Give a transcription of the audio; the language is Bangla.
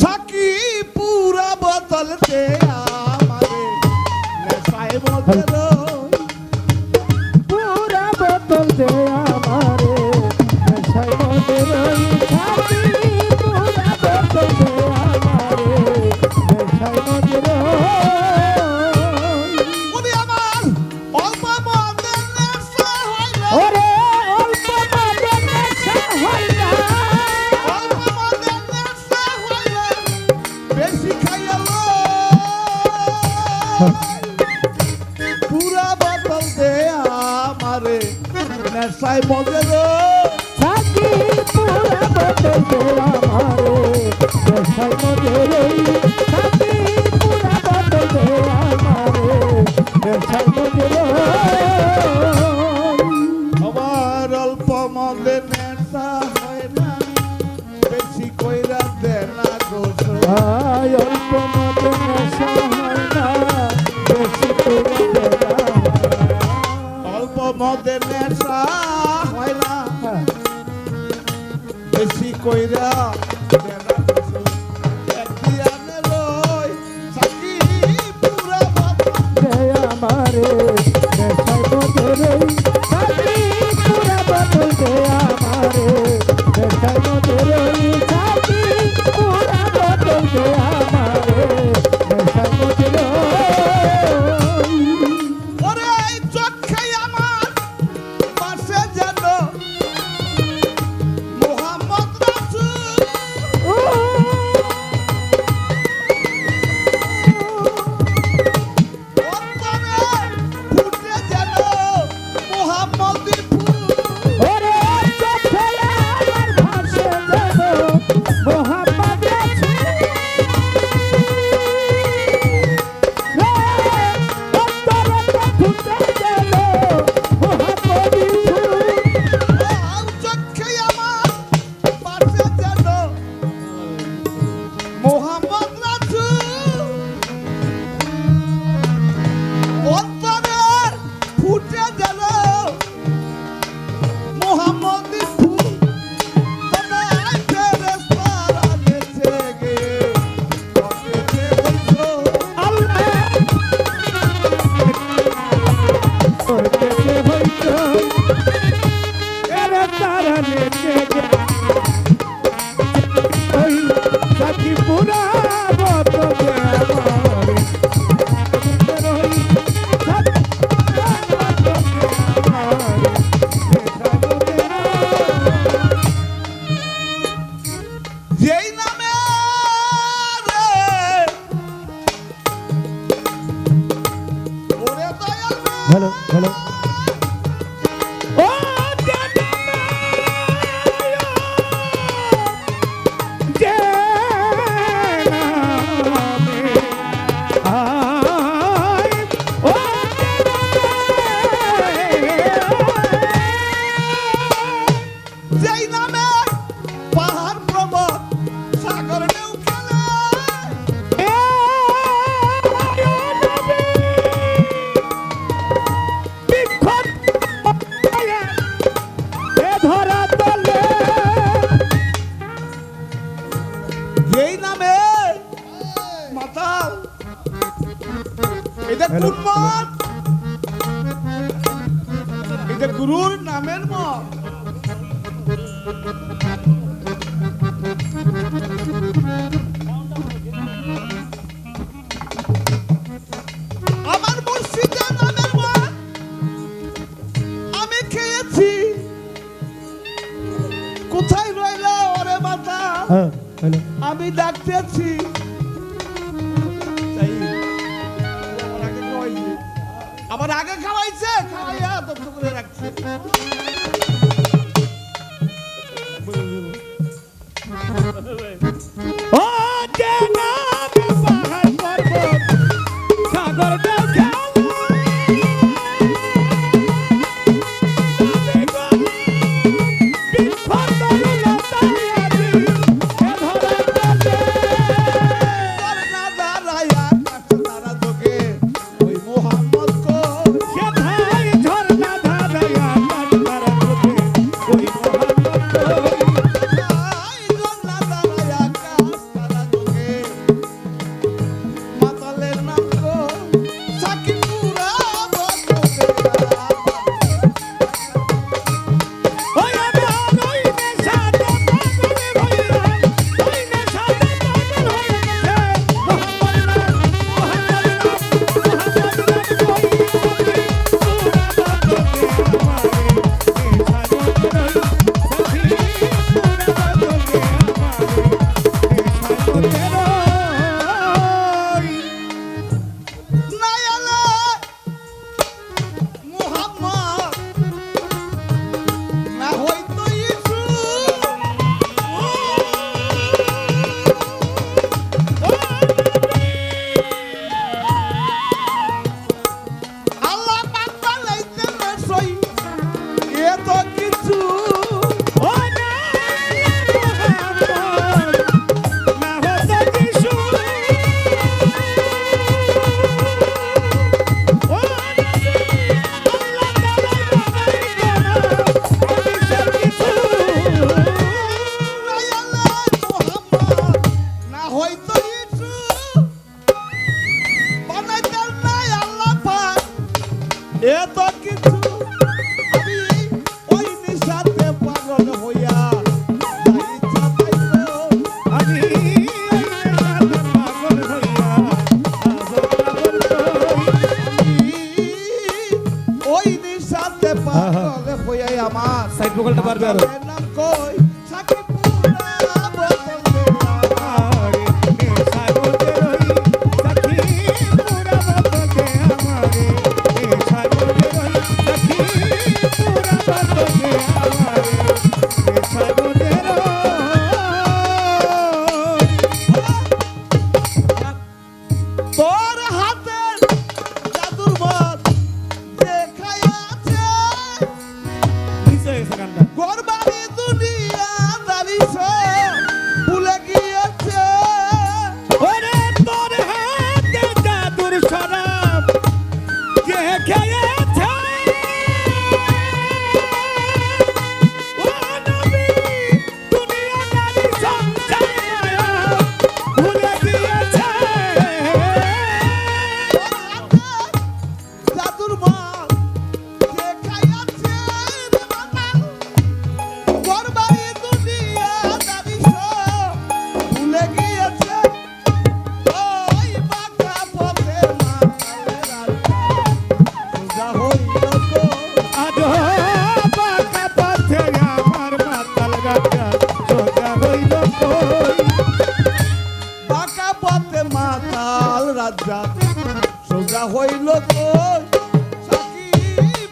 সাকি পুরা বদলতে আমারে নেশায় বদল পুরা বদল দে আমারে। নেশায় মজে গো সাকি পুরা বদল দে আমারে। নেশায় মজে রই penetra মাতাল এটা কোন মত এটা গুরুর নামের মত। আমি খেয়েছি। কোথায় রইল ওরে মাতা? হ্যাঁ, আমি ডাকতেছি। আমার আগে খাওয়াইছে খাওয়াইয়া তো করে রাখছে পারবে আরো সাকি